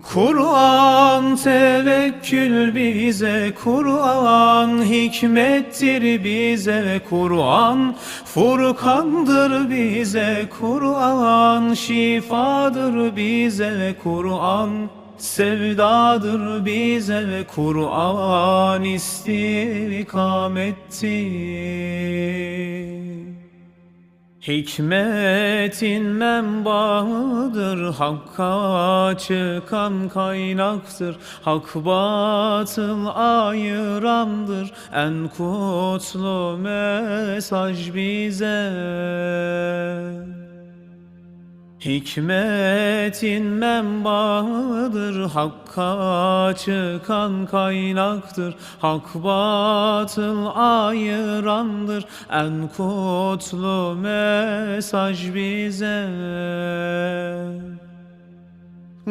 Kur'an tevekkül bize Kur'an hikmettir bize Kur'an Furkandır bize Kur'an şifadır bize Kur'an Sevdadır bize ve Kur'an istikamettir Hikmetin menbaıdır, Hakka çıkan kaynaktır, Hak batıl ayırandır, En kutlu mesaj bize. Hikmetin menbaıdır, Hakka çıkan kaynaktır, Hak batıl ayırandır, En kutlu mesaj bize.